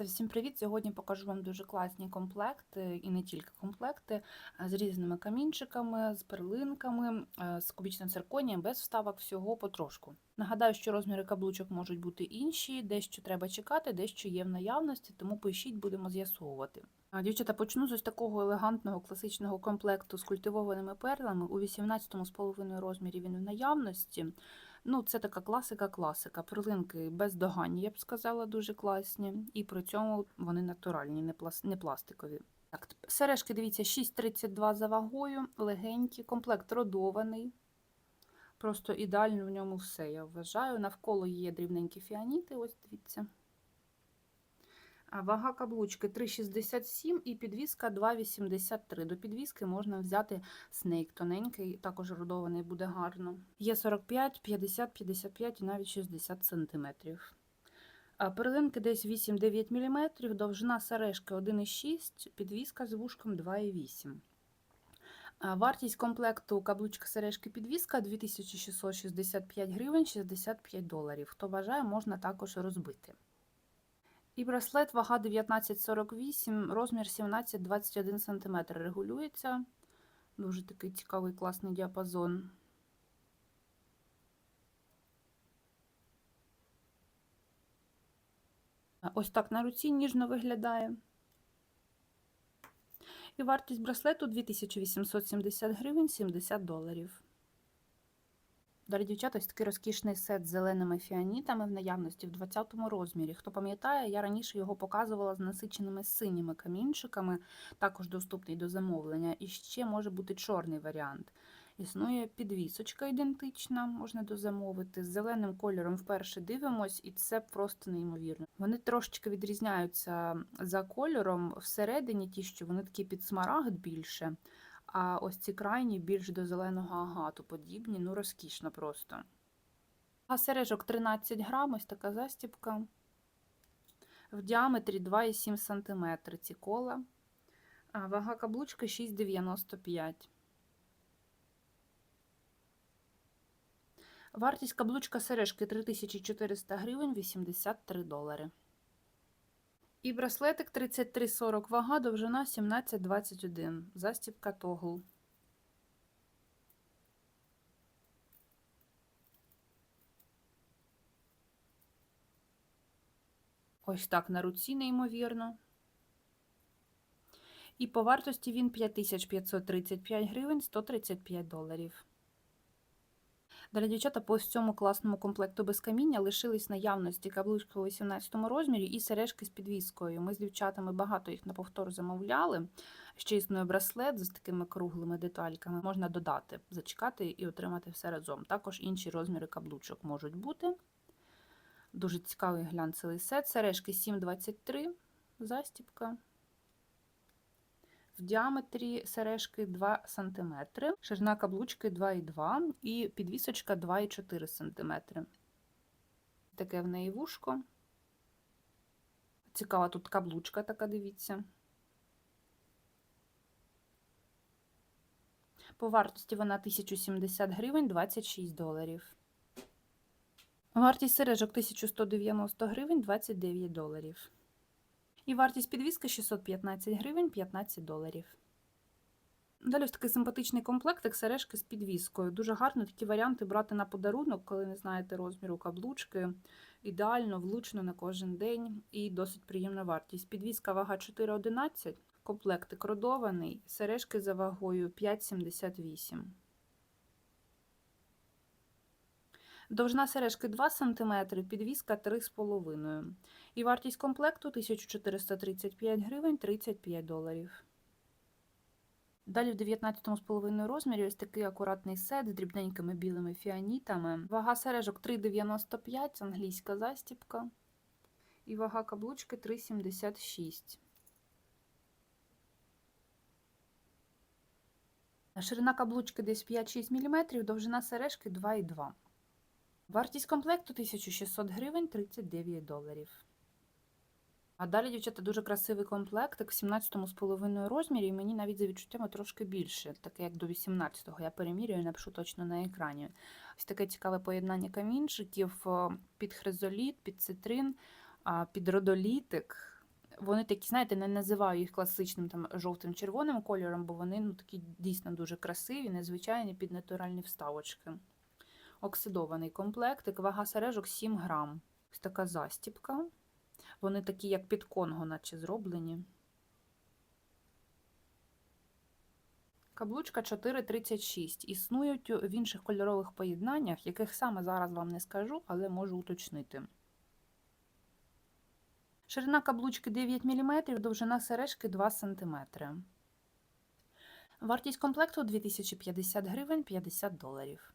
Дівчата, всім привіт! Сьогодні покажу вам дуже класні комплекти, і не тільки комплекти, з різними камінчиками, з перлинками, е, з кубічним цирконієм, без вставок, всього потрошку. Нагадаю, що розміри каблучок можуть бути інші, дещо треба чекати, дещо є в наявності, тому пишіть, будемо з'ясовувати. Дівчата, почну з ось такого елегантного класичного комплекту з культивованими перлами. У 18,5 розмірі він в наявності. Ну, це така класика-класика. Перлинки бездоганні, я б сказала, дуже класні. І при цьому вони натуральні, не, плас... не пластикові. Так, сережки, дивіться, 6,32 за вагою, легенькі, комплект родований. Просто ідеально в ньому все, я вважаю. Навколо є дрібненькі фіаніти, ось дивіться. Вага каблучки 3,67 і підвіска 2,83. До підвіски можна взяти снейк тоненький, також родований буде гарно. Є 45, 50, 55 і навіть 60 см. Перлинки десь 8-9 мм, довжина сережки 1,6, підвіска з вушком 2,8. Вартість комплекту каблучка сережки підвіска 2665 гривень 65 доларів. Хто бажає, можна також розбити. І браслет вага 19,48, розмір 17-21 см. Регулюється. Дуже такий цікавий класний діапазон. Ось так на руці ніжно виглядає. І вартість браслету 2870 гривень 70 доларів. Далі, дівчата, ось такий розкішний сет з зеленими фіанітами в наявності в 20-му розмірі. Хто пам'ятає, я раніше його показувала з насиченими синіми камінчиками, також доступний до замовлення. І ще може бути чорний варіант. Існує підвісочка ідентична, можна дозамовити. З зеленим кольором вперше дивимось, і це просто неймовірно. Вони трошечки відрізняються за кольором всередині, ті, що вони такі під смарагд більше. А ось ці крайні більш до зеленого агату подібні, ну розкішно просто. А сережок 13 грам, ось така застібка. В діаметрі 2,7 см ці кола. А вага каблучки 6,95. Вартість каблучка сережки 3400 гривень 83 долари. І браслетик 33,40 вага, довжина 17,21. Застібка тогл. Ось так на руці, неймовірно. І по вартості він 5535 гривень 135 доларів. Далі, дівчата, по ось цьому класному комплекту без каміння лишились наявності каблучки у 18 розмірі і сережки з підвіскою. Ми з дівчатами багато їх на повтор замовляли. Ще існує браслет з такими круглими детальками. Можна додати, зачекати і отримати все разом. Також інші розміри каблучок можуть бути. Дуже цікавий глянцевий сет. Сережки 7,23, застіпка. В діаметрі сережки 2 см, ширина каблучки 2,2 і підвісочка 2,4 см. Таке в неї вушко. Цікава тут каблучка така, дивіться. По вартості вона 1070 гривень 26 доларів. Вартість сережок 1190 гривень 29 доларів. І вартість підвіски 615 гривень 15 доларів. Далі ось такий симпатичний комплектик сережки з підвіскою. Дуже гарно такі варіанти брати на подарунок, коли не знаєте розміру каблучки. Ідеально, влучно на кожен день і досить приємна вартість. Підвіска вага 4,11, комплектик родований, сережки за вагою 5,78. Довжина сережки 2 см, підвіска 3,5 І вартість комплекту 1435 гривень 35 доларів. Далі в 19,5 розмірі ось такий акуратний сет з дрібненькими білими фіанітами. Вага сережок 3,95, англійська застіпка. І вага каблучки 3,76. Ширина каблучки десь 5-6 мм, довжина сережки 2,2 Вартість комплекту 1600 гривень 39 доларів. А далі, дівчата, дуже красивий комплектик в 17,5 розмірі, і мені навіть за відчуттями трошки більше, таке як до 18-го. Я перемірюю і напишу точно на екрані. Ось таке цікаве поєднання камінчиків під хризоліт, під цитрин, під родолітик. Вони такі, знаєте, не називаю їх класичним там жовтим червоним кольором, бо вони ну, такі дійсно дуже красиві, незвичайні під натуральні вставочки. Оксидований комплектик, вага сережок 7 грам. Ось така застіпка. Вони такі, як під конго, наче зроблені. Каблучка 4,36. Існують в інших кольорових поєднаннях, яких саме зараз вам не скажу, але можу уточнити. Ширина каблучки 9 мм, довжина сережки 2 см. Вартість комплекту 2050 гривень 50 доларів.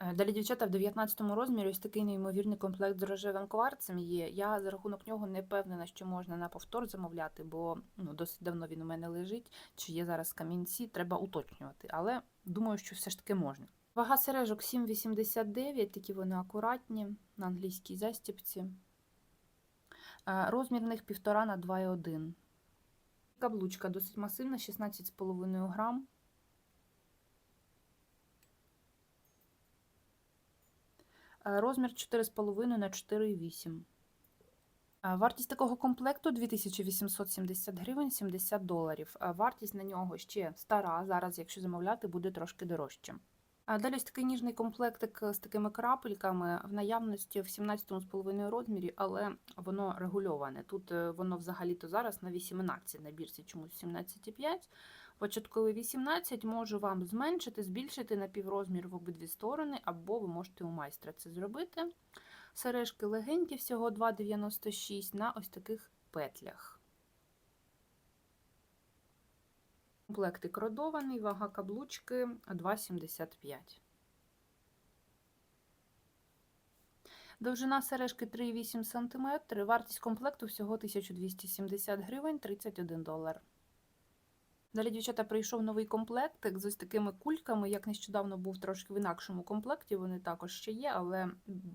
Е, Далі дівчата в 19 розмірі ось такий неймовірний комплект з рожевим кварцем є. Я за рахунок нього не впевнена, що можна на повтор замовляти, бо ну, досить давно він у мене лежить. Чи є зараз камінці, треба уточнювати. Але думаю, що все ж таки можна. Вага сережок 7,89, такі вони акуратні на англійській застіпці. Е, Розмір в них 1,5 на 2,1. Каблучка досить масивна, 16,5 грам. Розмір 4,5 на 4,8. Е, Вартість такого комплекту 2870 гривень 70 доларів. Е, Вартість на нього ще стара. Зараз, якщо замовляти, буде трошки дорожче. Далі ось такий ніжний комплектик з такими крапельками в наявності в 17,5 розмірі, але воно регульоване. Тут е, воно взагалі-то зараз на 18 на бірці чомусь 17,5. Початковий 18 можу вам зменшити, збільшити на піврозмір в обидві сторони, або ви можете у майстра це зробити. Сережки легенькі, всього 2,96 на ось таких петлях. Комплектик родований, вага каблучки 2,75. Довжина сережки 3,8 см, вартість комплекту всього 1270 гривень 31 долар. Далі, дівчата, прийшов новий комплектик з ось такими кульками. Як нещодавно був трошки в інакшому комплекті, вони також ще є, але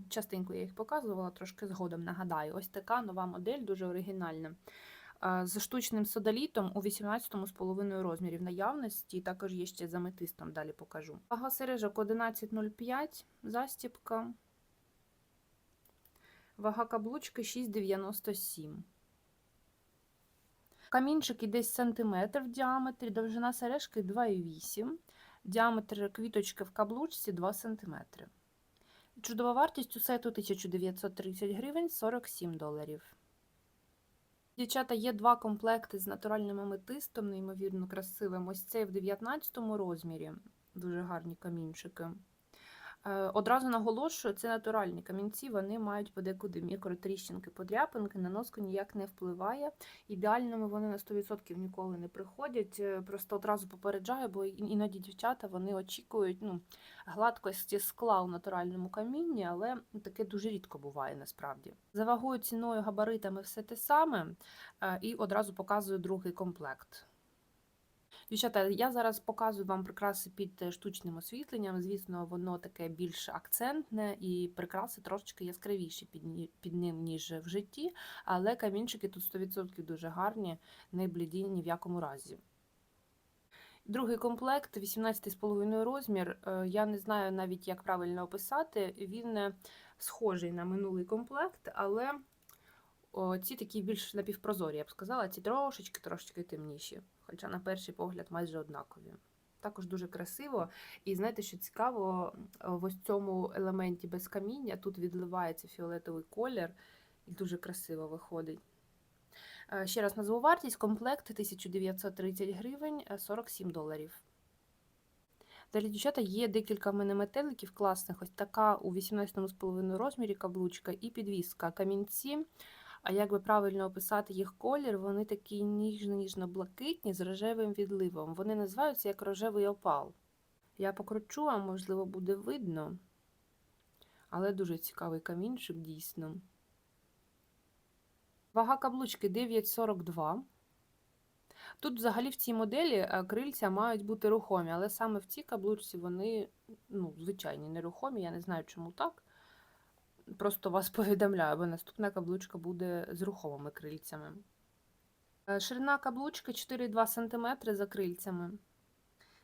частенько я їх показувала, трошки згодом нагадаю. Ось така нова модель, дуже оригінальна. З штучним содолітом у 18,5 розмірів наявності, також є ще з аметистом, далі покажу. Вага сережок 11,05, застіпка. Вага каблучки 6,97. Камінчики десь сантиметр в діаметрі, довжина сережки 2,8, діаметр квіточки в каблучці 2 см. Чудова вартість у сету 1930 гривень 47 доларів. Дівчата, є два комплекти з натуральним аметистом, неймовірно красивим. Ось цей в 19 розмірі. Дуже гарні камінчики. Е, Одразу наголошую, це натуральні камінці, вони мають подекуди мікротріщинки, подряпинки, на носку ніяк не впливає. Ідеальними вони на 100% ніколи не приходять. Е, Просто одразу попереджаю, бо іноді дівчата вони очікують ну, гладкості скла у натуральному камінні, але таке дуже рідко буває насправді. За вагою, ціною, габаритами все те саме, е, і одразу показую другий комплект. Дівчата, я зараз показую вам прикраси під е, штучним освітленням. Звісно, воно таке більш акцентне і прикраси трошечки яскравіші під, під ним, ніж в житті, але камінчики тут 100% дуже гарні, не бліді ні в якому разі. Другий комплект, 18,5 розмір. Е, Я не знаю навіть, як правильно описати. Він е, схожий на минулий комплект, але ці такі більш напівпрозорі, я б сказала, ці трошечки трошечки темніші, хоча на перший погляд майже однакові. Також дуже красиво. І знаєте, що цікаво, в ось цьому елементі без каміння тут відливається фіолетовий колір, і дуже красиво виходить. Е, Ще раз назву вартість. Комплект 1930 гривень, е, 47 доларів. Далі, дівчата, є декілька в мене метеликів класних. Ось така у 18,5 розмірі каблучка і підвіска. Камінці. А як би правильно описати їх колір, вони такі ніжно-ніжно-блакитні з рожевим відливом. Вони називаються як рожевий опал. Я покручу, а можливо буде видно. Але дуже цікавий камінчик, дійсно. Вага каблучки 9,42. Тут взагалі в цій моделі е, крильця мають бути рухомі, але саме в цій каблучці вони ну, звичайні нерухомі. Я не знаю, чому так. Просто вас повідомляю, бо наступна каблучка буде з рухомими крильцями. Е, Ширина каблучки 4,2 см за крильцями.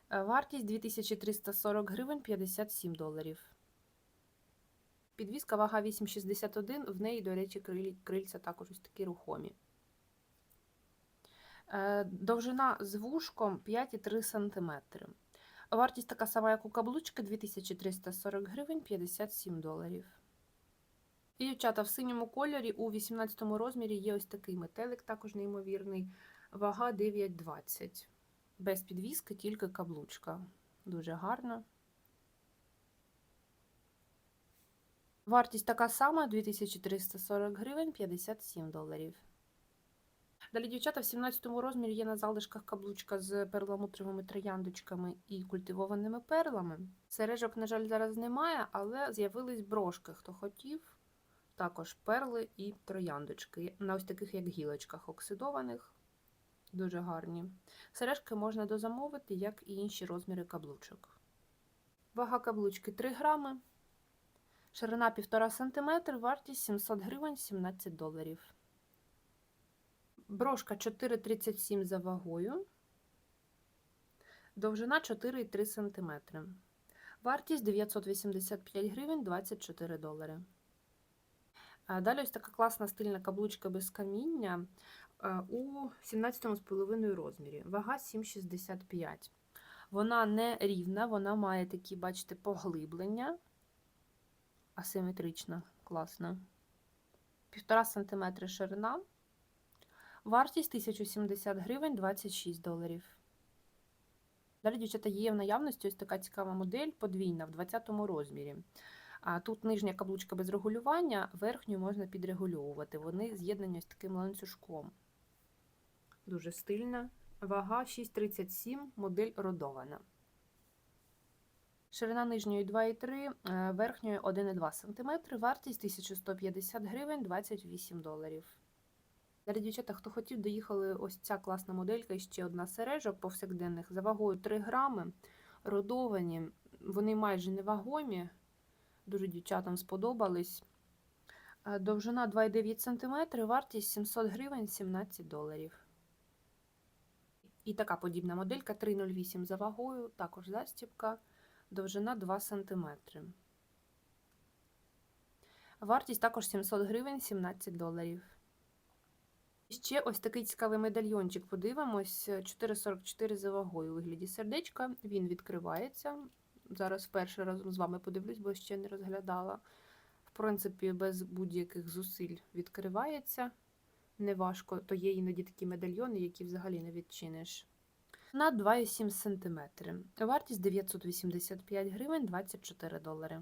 Е, Вартість 2340 гривень 57 доларів. Підвіска вага 8,61, в неї, до речі, крильця також ось такі рухомі. Е, Довжина з вушком 5,3 см. Вартість така сама, як у каблучки 2340 гривень 57 доларів. І дівчата в синьому кольорі у 18 розмірі є ось такий метелик, також неймовірний. Вага 9,20. Без підвіски, тільки каблучка. Дуже гарно. Вартість така сама 2340 гривень 57 доларів. Далі, дівчата, в 17 розмірі є на залишках каблучка з перламутровими трояндочками і культивованими перлами. Сережок, на жаль, зараз немає, але з'явились брошки, хто хотів. Також перли і трояндочки. На ось таких, як гілочках оксидованих. Дуже гарні. Сережки можна дозамовити, як і інші розміри каблучок. Вага каблучки 3 грами. Ширина 1,5 см, вартість 700 гривень 17 доларів. Брошка 4,37 за вагою. Довжина 4,3 см. Вартість 985 гривень 24 долари. А Далі ось така класна стильна каблучка без каміння е, у 17,5 розмірі. Вага 7,65. Вона не рівна, вона має такі, бачите, поглиблення. Асиметрична, класна. 1,5 см ширина. Вартість 1070 гривень 26 доларів. Далі, дівчата, є в наявності ось така цікава модель подвійна в 20 розмірі. А Тут нижня каблучка без регулювання, верхню можна підрегульовувати. Вони з'єднані ось таким ланцюжком. Дуже стильна. Вага 6,37, модель родована. Ширина нижньої 2,3, верхньої 1,2 см, вартість 1150 гривень 28 доларів. Далі, дівчата, хто хотів, доїхали ось ця класна моделька і ще одна сережок повсякденних за вагою 3 грами, родовані, вони майже невагомі, дуже дівчатам сподобались. Е, Довжина 2,9 см, вартість 700 гривень 17 доларів. І така подібна моделька 3,08 за вагою, також застібка, довжина 2 см. Вартість також 700 гривень 17 доларів. Ще ось такий цікавий медальйончик. Подивимось, 4,44 за вагою у вигляді сердечка. Він відкривається. Зараз вперше разом з вами подивлюсь, бо ще не розглядала. В принципі, без будь-яких зусиль відкривається. Неважко, то є іноді такі медальйони, які взагалі не відчиниш. На 2,7 см. Вартість 985 гривень 24 долари.